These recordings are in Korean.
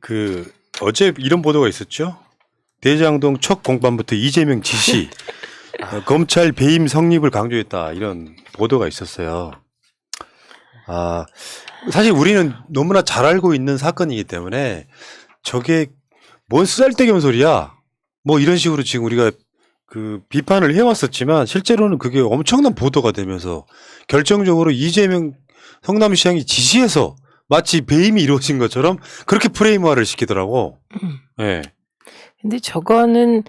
그 어제 이런 보도가 있었죠. 대장동 첫 공판부터 이재명 지시 어, 검찰 배임 성립을 강조했다 이런 보도가 있었어요. 아 사실 우리는 너무나 잘 알고 있는 사건이기 때문에 저게 뭔 쓰잘데기없는 소리야. 뭐 이런 식으로 지금 우리가 그 비판을 해왔었지만 실제로는 그게 엄청난 보도가 되면서 결정적으로 이재명 성남시장이 지시해서 마치 배임이 이루어진 것처럼 그렇게 프레임화를 시키더라고. 음. 예. 근데 저거는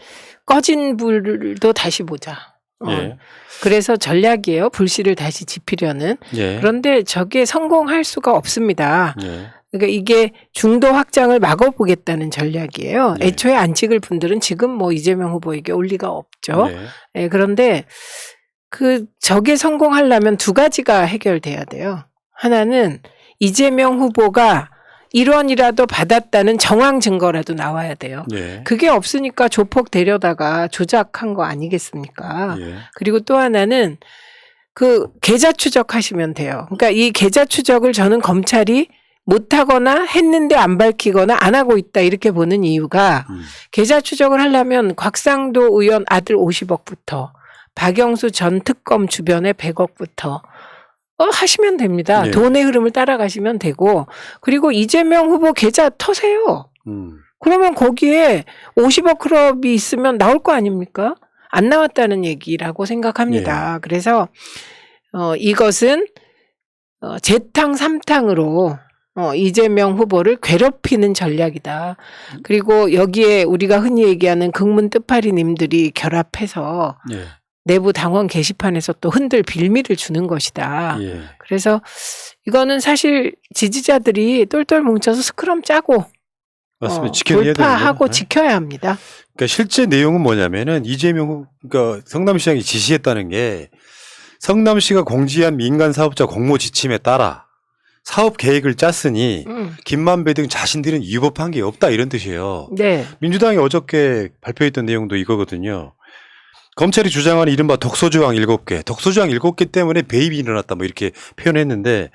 꺼진 불도 다시 보자. 어, 예. 그래서 전략이에요. 불씨를 다시 지피려는. 예. 그런데 저게 성공할 수가 없습니다. 예. 그러니까 이게 중도 확장을 막아보겠다는 전략이에요. 네. 애초에 안 찍을 분들은 지금 뭐 이재명 후보에게 올 리가 없죠. 네. 예, 그런데 그 저게 성공하려면 두 가지가 해결돼야 돼요. 하나는 이재명 후보가 1원이라도 받았다는 정황 증거라도 나와야 돼요. 예. 그게 없으니까 조폭 데려다가 조작한 거 아니겠습니까? 예. 그리고 또 하나는 그 계좌 추적하시면 돼요. 그러니까 이 계좌 추적을 저는 검찰이 못하거나 했는데 안 밝히거나 안 하고 있다 이렇게 보는 이유가 음. 계좌 추적을 하려면 곽상도 의원 아들 50억부터 박영수 전 특검 주변에 100억부터 어, 하시면 됩니다. 네. 돈의 흐름을 따라가시면 되고 그리고 이재명 후보 계좌 터세요. 음. 그러면 거기에 50억 클럽이 있으면 나올 거 아닙니까? 안 나왔다는 얘기라고 생각합니다. 네. 그래서 어, 이것은 어, 재탕 삼탕으로 어, 이재명 후보를 괴롭히는 전략이다. 그리고 여기에 우리가 흔히 얘기하는 극문 뜻파리님들이 결합해서 예. 내부 당원 게시판에서 또 흔들 빌미를 주는 것이다. 예. 그래서 이거는 사실 지지자들이 똘똘 뭉쳐서 스크럼 짜고 맞습니다. 어, 지켜내야 되는 돌파하고. 네. 지켜야 합니다. 그러니까 실제 내용은 뭐냐면은 이재명 후- 그러니까 성남시장이 지시했다는 게 성남시가 공지한 민간 사업자 공모 지침에 따라 사업 계획을 짰으니 음. 김만배 등 자신들은 위법한 게 없다 이런 뜻이에요. 네. 민주당이 어저께 발표했던 내용도 이거거든요. 검찰이 주장하는 이른바 독소조항 7개, 독소조항 7개 때문에 배입이 일어났다 뭐 이렇게 표현했는데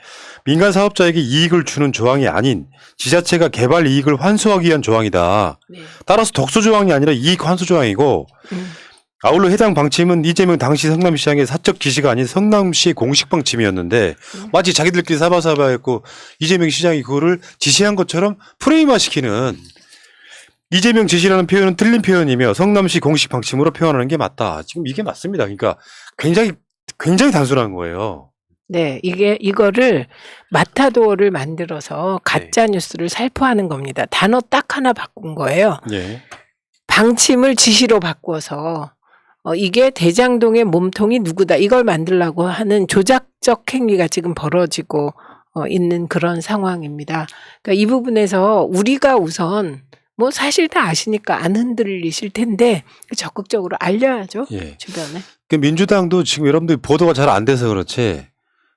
민간 사업자에게 이익을 주는 조항이 아닌 지자체가 개발 이익을 환수하기 위한 조항이다. 네. 따라서 독소조항이 아니라 이익 환수 조항이고 음. 아울러 해당 방침은 이재명 당시 성남시장의 사적 지시가 아닌 성남시의 공식 방침이었는데 음. 마치 자기들끼리 사바사바했고 이재명 시장이 그거를 지시한 것처럼 프레임화시키는 이재명 지시라는 표현은 틀린 표현이며 성남시 공식 방침으로 표현하는 게 맞다. 지금 이게 맞습니다. 그러니까 굉장히 굉장히 단순한 거예요. 네, 이게 이거를 마타도어를 만들어서 가짜 뉴스를 살포하는 겁니다. 단어 딱 하나 바꾼 거예요. 예. 방침을 지시로 바꿔서 어, 이게 대장동의 몸통이 누구다 이걸 만들라고 하는 조작적 행위가 지금 벌어지고 어, 있는 그런 상황입니다. 그러니까 이 부분에서 우리가 우선 뭐 사실 다 아시니까 안 흔들리실 텐데 적극적으로 알려야죠 예. 주변에. 그 민주당도 지금 여러분들 보도가 잘 안 돼서 그렇지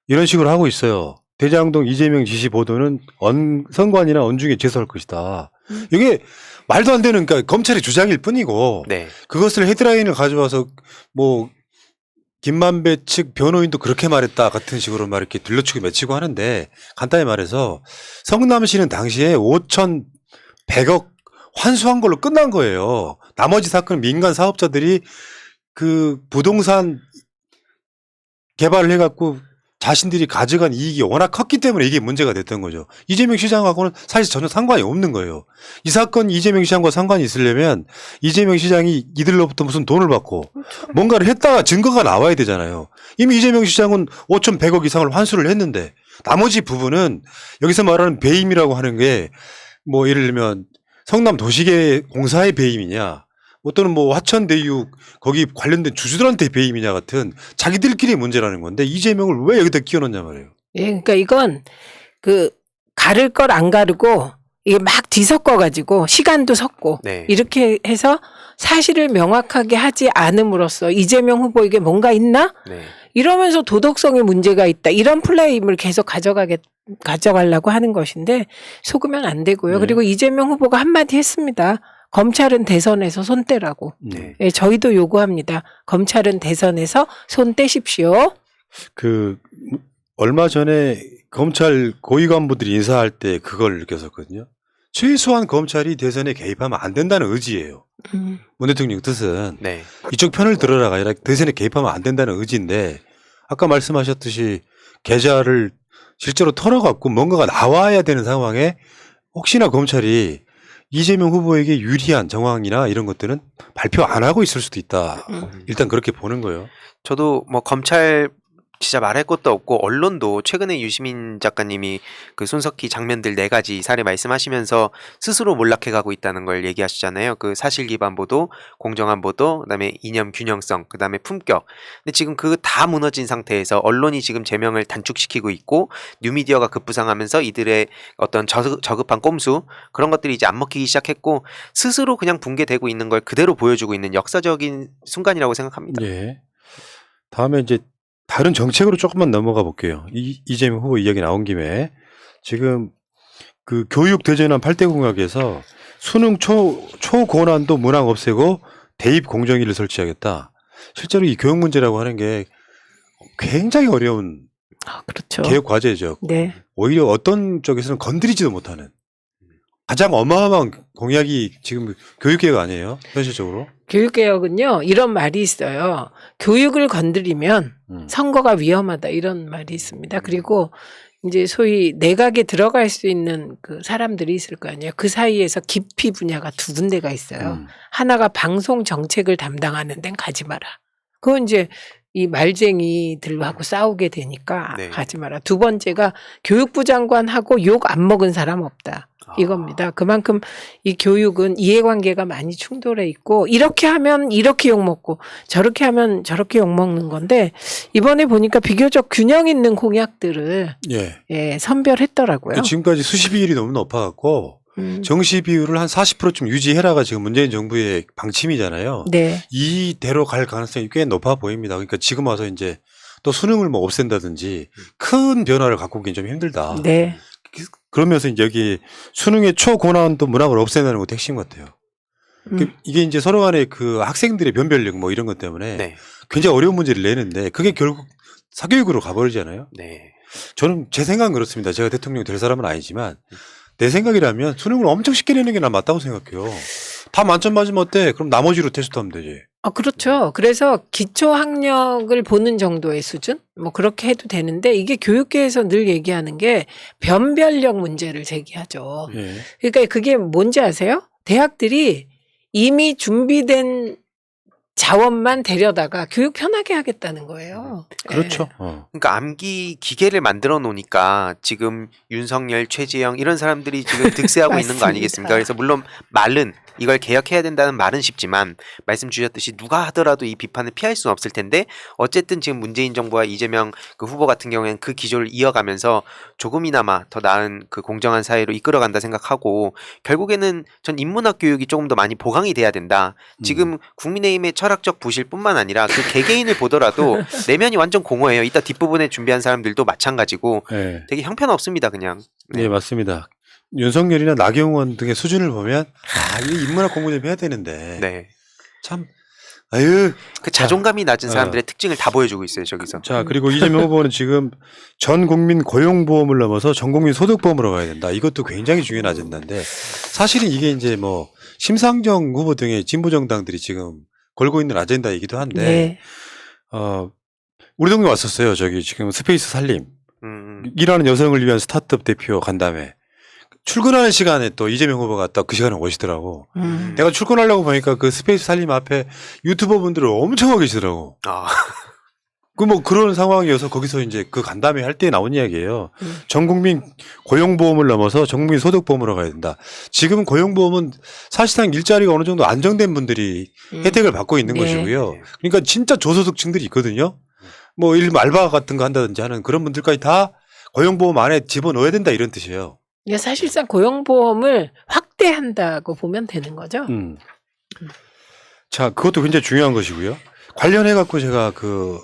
이런 식으로 하고 있어요. 대장동 이재명 지시 보도는 언, 선관이나 언중에 제소할 것이다. 음. 이게 말도 안 되는 그러니까 검찰의 주장일 뿐이고 네. 그것을 헤드라인을 가져와서 뭐 김만배 측 변호인도 그렇게 말했다 같은 식으로 막 이렇게 들려치고 맺히고 하는데 간단히 말해서 성남시는 당시에 5,100억 환수한 걸로 끝난 거예요. 나머지 사건은 민간 사업자들이 그 부동산 개발을 해갖고 자신들이 가져간 이익이 워낙 컸기 때문에 이게 문제가 됐던 거죠. 이재명 시장하고는 사실 전혀 상관이 없는 거예요. 이 사건 이재명 시장과 상관이 있으려면 이재명 시장이 이들로부터 무슨 돈을 받고 뭔가를 했다가 증거가 나와야 되잖아요. 이미 이재명 시장은 5,100억 이상을 환수를 했는데 나머지 부분은 여기서 말하는 배임이라고 하는 게 뭐 예를 들면 성남 도시계 공사의 배임이냐 뭐 또는 뭐 화천대유 거기 관련된 주주들한테 배임이냐 같은 자기들끼리 문제라는 건데 이재명을 왜 여기다 끼워넣냐 말이에요. 예, 그러니까 이건 그 가를 걸 안 가르고 이게 막 뒤섞어 가지고 시간도 섞고 네. 이렇게 해서 사실을 명확하게 하지 않음으로써 이재명 후보에게 뭔가 있나? 네. 이러면서 도덕성에 문제가 있다. 이런 플레임을 계속 가져가게 가져가려고 하는 것인데 속으면 안 되고요. 네. 그리고 이재명 후보가 한마디 했습니다. 검찰은 대선에서 손 떼라고. 네. 예, 저희도 요구합니다. 검찰은 대선에서 손 떼십시오. 그 얼마 전에 검찰 고위 간부들이 인사할 때 그걸 느꼈었거든요. 최소한 검찰이 대선에 개입하면 안 된다는 의지예요. 음. 문 대통령 뜻은 네. 이쪽 편을 들어라가 아니라 대선에 개입하면 안 된다는 의지인데 아까 말씀하셨듯이 계좌를 실제로 털어갖고 뭔가가 나와야 되는 상황에 혹시나 검찰이 이재명 후보에게 유리한 정황이나 이런 것들은 발표 안 하고 있을 수도 있다. 음. 일단 그렇게 보는 거예요. 저도 뭐 검찰 진짜 말할 것도 없고 언론도 최근에 유시민 작가님이 그 손석희 장면들 네 가지 사례 말씀하시면서 스스로 몰락해 가고 있다는 걸 얘기하시잖아요. 그 사실 기반 보도, 공정한 보도, 그다음에 이념 균형성, 그다음에 품격. 근데 지금 그 다 무너진 상태에서 언론이 지금 제명을 단축시키고 있고 뉴미디어가 급부상하면서 이들의 어떤 저급, 저급한 꼼수 그런 것들이 이제 안 먹히기 시작했고 스스로 그냥 붕괴되고 있는 걸 그대로 보여주고 있는 역사적인 순간이라고 생각합니다. 예. 다음에 이제 다른 정책으로 조금만 넘어가 볼게요. 이, 이재명 후보 이야기 나온 김에 지금 그 교육 대전환 8대 공약에서 수능 초, 초고난도 문항 없애고 대입 공정위를 설치하겠다. 실제로 이 교육 문제라고 하는 게 굉장히 어려운 아, 그렇죠. 개혁 과제죠. 네. 오히려 어떤 쪽에서는 건드리지도 못하는 가장 어마어마한 공약이 지금 교육개혁 아니에요? 현실적으로? 교육개혁은요, 이런 말이 있어요. 교육을 건드리면 음. 선거가 위험하다. 이런 말이 있습니다. 그리고 이제 소위 내각에 들어갈 수 있는 그 사람들이 있을 거 아니에요. 그 사이에서 깊이 분야가 두 군데가 있어요. 음. 하나가 방송 정책을 담당하는 데는 가지 마라. 그건 이제 이 말쟁이들하고 싸우게 되니까 네. 가지 마라. 두 번째가 교육부 장관하고 욕 안 먹은 사람 없다. 아. 이겁니다. 그만큼 이 교육은 이해관계가 많이 충돌해 있고 이렇게 하면 이렇게 욕 먹고 저렇게 하면 저렇게 욕 먹는 건데 이번에 보니까 비교적 균형 있는 공약들을 예. 예, 선별했더라고요. 그 지금까지 수십 비율이 너무 높아갖고 음. 정시 비율을 한 40%좀 유지해라가 지금 문재인 정부의 방침이잖아요. 네. 이대로 갈 가능성이 꽤 높아 보입니다. 그러니까 지금 와서 이제 또 수능을 뭐 없앤다든지 큰 변화를 갖고 오기는 좀 힘들다. 네. 그러면서 이제 여기 수능의 초고난도 문항을 없앤다는 것도 핵심 같아요. 음. 그 이게 이제 서로 간에 그 학생들의 변별력 뭐 이런 것 때문에 네. 굉장히 어려운 문제를 내는데 그게 결국 사교육으로 가버리잖아요. 네. 저는 제 생각은 그렇습니다. 제가 대통령 될 사람은 아니지만 내 생각이라면 수능을 엄청 쉽게 내는 게 난 맞다고 생각해요. 다 만점 맞으면 어때? 그럼 나머지로 테스트하면 되지. 아, 그렇죠. 그래서 기초 학력을 보는 정도의 수준? 뭐 그렇게 해도 되는데 이게 교육계에서 늘 얘기하는 게 변별력 문제를 제기하죠. 예. 그러니까 그게 뭔지 아세요? 대학들이 이미 준비된 자원만 데려다가 교육 편하게 하겠다는 거예요. 그렇죠. 어. 그러니까 암기 기계를 만들어 놓으니까 지금 윤석열, 최재형 이런 사람들이 지금 득세하고 있는 거. 아니겠습니까? 그래서 물론 말은 이걸 개혁해야 된다는 말은 쉽지만 말씀 주셨듯이 누가 하더라도 이 비판을 피할 수는 없을 텐데 어쨌든 지금 문재인 정부와 이재명 그 후보 같은 경우에는 그 기조를 이어가면서 조금이나마 더 나은 그 공정한 사회로 이끌어간다 생각하고 결국에는 전 인문학 교육이 조금 더 많이 보강이 돼야 된다. 지금 국민의힘의 철학적 부실뿐만 아니라 그 개개인을 보더라도 내면이 완전 공허해요. 이따 뒷부분에 준비한 사람들도 마찬가지고 예. 되게 형편없습니다, 그냥. 네, 맞습니다. 윤석열이나 나경원 등의 수준을 보면 아, 이 인문학 공부 좀 해야 되는데 네. 참 아유 그 자존감이 낮은 어. 사람들의 특징을 다 보여주고 있어요, 저기서. 자 그리고 이재명 후보는 지금 전 국민 고용보험을 넘어서 전 국민 소득보험으로 가야 된다. 이것도 굉장히 중요한 아젠다인데 사실은 이게 이제 뭐 심상정 후보 등의 진보 정당들이 지금 걸고 있는 아젠다이기도 한데 네. 어 우리 동네 왔었어요. 저기 지금 스페이스 살림 음, 일하는 여성을 위한 스타트업 대표 간담회 출근하는 시간에 또 이재명 후보가 딱 그 시간에 오시더라고. 음. 내가 출근하려고 보니까 그 스페이스 살림 앞에 유튜버 분들을 엄청 하고 계시더라고. 아, 그 뭐 그런 상황이어서 거기서 이제 그 간담회 할 때 나온 이야기예요. 음. 전 국민 고용보험을 넘어서 전 국민 소득보험으로 가야 된다. 지금 고용보험은 사실상 일자리가 어느 정도 안정된 분들이 음. 혜택을 받고 있는 네. 것이고요. 네. 그러니까 진짜 저소득층들이 있거든요. 뭐 일 알바 같은 거 한다든지 하는 그런 분들까지 다 고용보험 안에 집어넣어야 된다 이런 뜻이에요. 이게 사실상 고용보험을 확대한다고 보면 되는 거죠. 음. 자, 그것도 굉장히 중요한 것이고요. 관련해 갖고 제가 그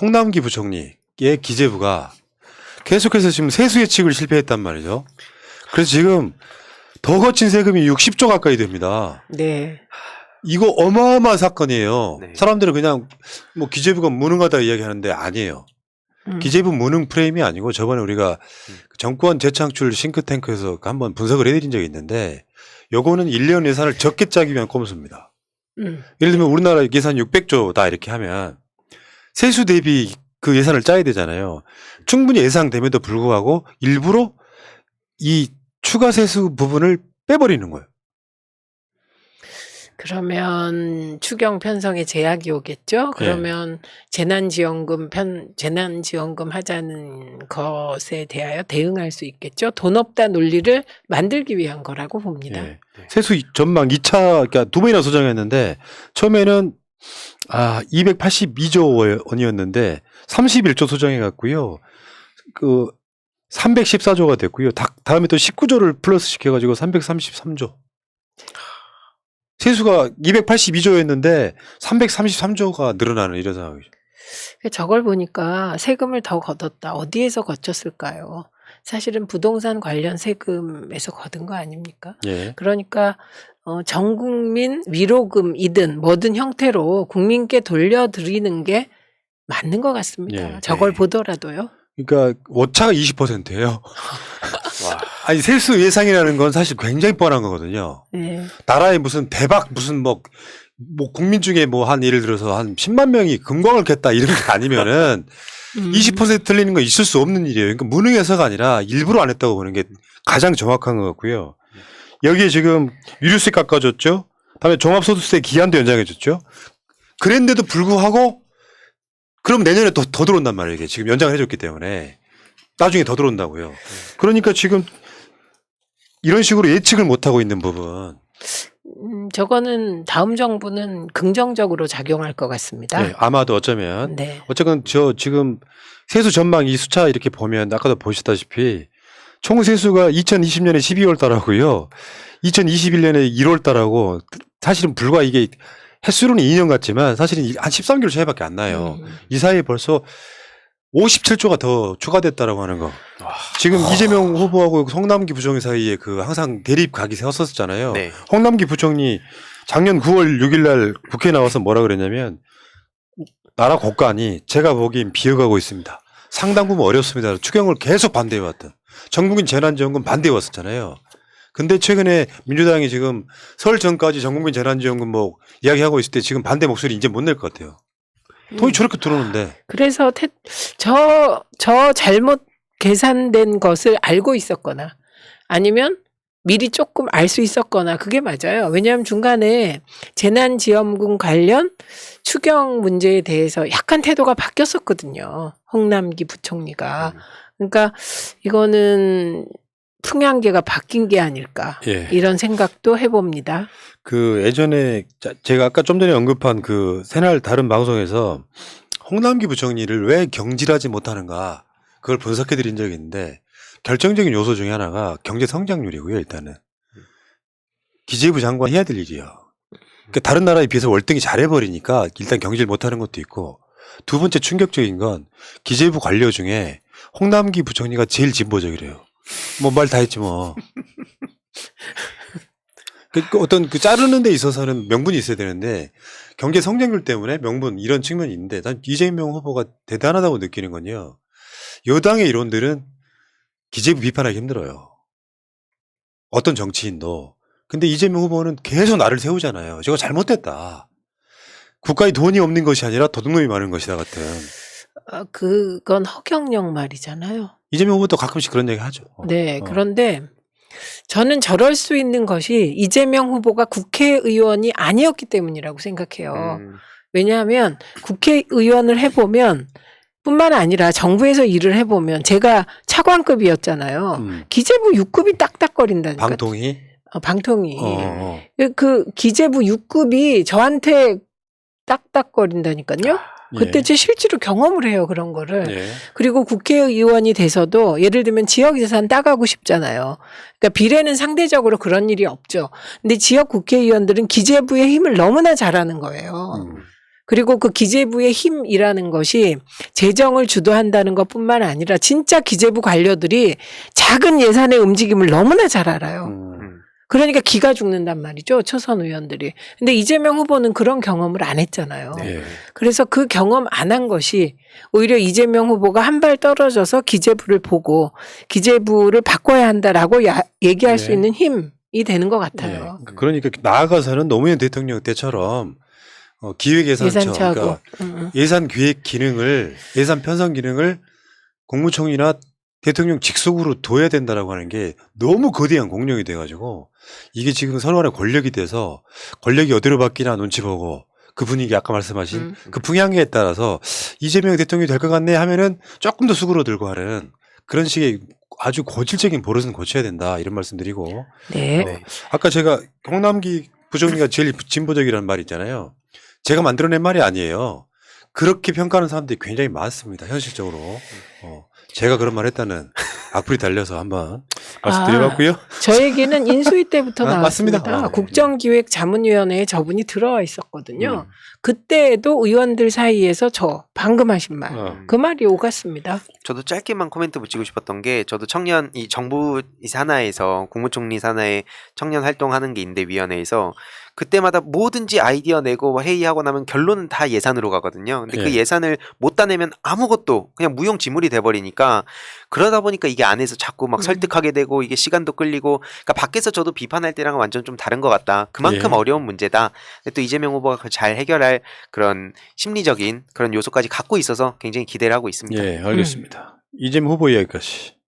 홍남기 부총리의 기재부가 계속해서 지금 세수 예측을 실패했단 말이죠. 그래서 지금 더 거친 세금이 60조 가까이 됩니다. 네. 이거 어마어마한 사건이에요. 네. 사람들은 그냥 뭐 기재부가 무능하다 이야기하는데 아니에요. 음. 기재부 무능 프레임이 아니고 저번에 우리가 그 정권 재창출 싱크탱크에서 한번 분석을 해드린 적이 있는데 요거는 1년 예산을 적게 짜기 위한 꼼수입니다. 음. 예를 들면 우리나라 예산 600조다 이렇게 하면 세수 대비 그 예산을 짜야 되잖아요. 충분히 예상됨에도 불구하고 일부러 이 추가 세수 부분을 빼버리는 거예요. 그러면 추경 편성에 제약이 오겠죠. 그러면 재난지원금 편 재난지원금 하자는 것에 대하여 대응할 수 있겠죠. 돈 없다 논리를 만들기 위한 거라고 봅니다. 예. 세수 이- 전망 2차 그러니까 두 번이나 조정했는데 처음에는 아 282조 원이었는데 31조 조정해 갖고요. 그 314조가 됐고요. 다, 다음에 또 19조를 플러스 시켜 가지고 333조. 세수가 282조였는데 333조가 늘어나는 이런 상황이죠. 저걸 보니까 세금을 더 걷었다. 어디에서 거쳤을까요? 사실은 부동산 관련 세금에서 거둔 거 아닙니까? 예. 그러니까 어, 전 국민 위로금이든 뭐든 형태로 국민께 돌려드리는 게 맞는 것 같습니다. 예. 저걸 네. 보더라도요. 그러니까 오차가 20%예요. 와. 아니 세수 예상이라는 건 사실 굉장히 뻔한 거거든요. 네. 나라에 무슨 대박 무슨 뭐, 뭐 국민 중에 뭐 한 예를 들어서 한 10만 명이 금광을 캤다 이런 게 아니면은 음. 20% 틀리는 건 있을 수 없는 일이에요. 그러니까 무능해서가 아니라 일부러 안 했다고 보는 게 가장 정확한 것 같고요. 여기에 지금 유류세 깎아줬죠. 다음에 종합소득세 기한도 연장해줬죠. 그랬는데도 불구하고 그럼 내년에 더, 더 들어온단 말이에요. 이게 지금 연장을 해줬기 때문에 나중에 더 들어온다고요. 그러니까 지금 이런 식으로 예측을 못 하고 있는 부분. 음, 저거는 다음 정부는 긍정적으로 작용할 것 같습니다. 네, 아마도 어쩌면 네. 어쨌건 저 지금 세수 전망 이 수차 이렇게 보면 아까도 보시다시피 총 세수가 2020년에 12월 달하고요. 2021년에 1월 달하고 사실은 불과 이게 횟수로는 2년 같지만 사실은 한 13개월 차이밖에 안 나요. 음. 이 사이에 벌써 57조가 더 추가됐다라고 하는 거. 와. 지금 이재명 후보하고 성남기 부총리 사이에 그 항상 대립 각이 세웠었잖아요. 네. 홍남기 부총리 작년 9월 6일 날 국회에 나와서 뭐라 그랬냐면 나라 국간이 제가 보기엔 비어가고 있습니다. 상당 부분 어렵습니다. 추경을 계속 반대해 왔던 전국민 재난지원금 반대해 왔었잖아요. 근데 최근에 민주당이 지금 설 전까지 전국민 재난지원금 뭐 이야기하고 있을 때 지금 반대 목소리 이제 못 낼 것 같아요. 돈이 저렇게 들어오는데 그래서 태, 저, 저 잘못 계산된 것을 알고 있었거나 아니면 미리 조금 알 수 있었거나 그게 맞아요. 왜냐하면 중간에 재난지원금 관련 추경 문제에 대해서 약간 태도가 바뀌었었거든요. 홍남기 부총리가. 그러니까 이거는 풍향계가 바뀐 게 아닐까. 예. 이런 생각도 해봅니다. 그 예전에 자- 제가 아까 좀 전에 언급한 그 새날 다른 방송에서 홍남기 부총리를 왜 경질하지 못하는가 그걸 분석해 드린 적이 있는데 결정적인 요소 중에 하나가 경제 성장률이고요 일단은 기재부 장관 해야 될 일이요. 그러니까 다른 나라에 비해서 월등히 잘해버리니까 일단 경질 못하는 것도 있고 두 번째 충격적인 건 기재부 관료 중에 홍남기 부총리가 제일 진보적이래요. 뭐 말 다 했지 뭐. 그, 그 어떤 그 자르는 데 있어서는 명분이 있어야 되는데 경제 성장률 때문에 명분 이런 측면이 있는데 난 이재명 후보가 대단하다고 느끼는 건요. 여당의 이론들은 기재부 비판하기 힘들어요. 어떤 정치인도. 근데 이재명 후보는 계속 나를 세우잖아요. 저거 잘못됐다. 국가에 돈이 없는 것이 아니라 도둑놈이 많은 것이다 같은. 어, 그건 허경영 말이잖아요. 이재명 후보도 가끔씩 그런 얘기 하죠. 네, 어. 그런데 저는 저럴 수 있는 것이 이재명 후보가 국회의원이 아니었기 때문이라고 생각해요. 음. 왜냐하면 국회의원을 해보면 뿐만 아니라 정부에서 일을 해보면 제가 차관급이었잖아요. 음. 기재부 6급이 딱딱거린다니까. 방통이 어, 방통이. 어, 어. 그 기재부 6급이 저한테 딱딱거린다니까요. 그때 예. 제 실제로 경험을 해요, 그런 거를. 예. 그리고 국회의원이 돼서도 예를 들면 지역 예산 따가고 싶잖아요. 그러니까 비례는 상대적으로 그런 일이 없죠. 근데 지역 국회의원들은 기재부의 힘을 너무나 잘하는 거예요. 음. 그리고 그 기재부의 힘이라는 것이 재정을 주도한다는 것뿐만 아니라 진짜 기재부 관료들이 작은 예산의 움직임을 너무나 잘 알아요. 음. 음. 그러니까 기가 죽는단 말이죠. 초선 의원들이. 근데 이재명 후보는 그런 경험을 안 했잖아요. 네. 예. 그래서 그 경험 안 한 것이 오히려 이재명 후보가 한 발 떨어져서 기재부를 보고 기재부를 바꿔야 한다라고 야- 얘기할 수 네. 있는 힘이 되는 것 같아요. 예. 그러니까 나아가서는 노무현 대통령 때처럼 어, 기획예산처. 그러니까 음, 음. 예산 기획 기능을 예산 편성 기능을 국무총리나 대통령 직속으로 둬야 된다라고 하는 게 너무 거대한 공룡이 돼가지고 이게 지금 서로 간에 권력이 돼서 권력이 어디로 바뀌나 눈치 보고 그 분위기 아까 말씀하신 음. 그 풍향에 따라서 이재명 대통령이 될 것 같네 하면은 조금 더 수그러 들고 하는 그런 식의 아주 고질적인 버릇은 고쳐야 된다 이런 말씀드리고 네. 네. 아까 제가 홍남기 부총리가 제일 진보적이라는 말이 있잖아요. 제가 만들어낸 말이 아니에요. 그렇게 평가하는 사람들이 굉장히 많습니다. 현실적으로. 어, 제가 그런 말 했다는 악플이 달려서 한번 말씀드려봤고요. 저 얘기는 인수위 때부터 아, 나왔습니다. 맞습니다. 아, 네. 국정기획자문위원회에 저분이 들어와 있었거든요. 음. 그때도 의원들 사이에서 저 방금 하신 말. 어. 그 말이 오갔습니다. 저도 짧게만 코멘트 붙이고 싶었던 게 저도 청년 이 정부 이 산하에서 국무총리 산하에 청년 활동하는 게 있는데 위원회에서 그때마다 뭐든지 아이디어 내고 회의하고 나면 결론은 다 예산으로 가거든요. 근데 그 예. 예산을 못 따내면 아무것도 그냥 무용지물이 돼버리니까 그러다 보니까 이게 안에서 자꾸 막 음. 설득하게 되고 이게 시간도 끌리고 그러니까 밖에서 저도 비판할 때랑은 완전 좀 다른 것 같다. 그만큼 예. 어려운 문제다. 근데 또 이재명 후보가 잘 해결할 그런 심리적인 그런 요소까지 갖고 있어서 굉장히 기대를 하고 있습니다. 예, 알겠습니다. 이재명 후보 이야기까지.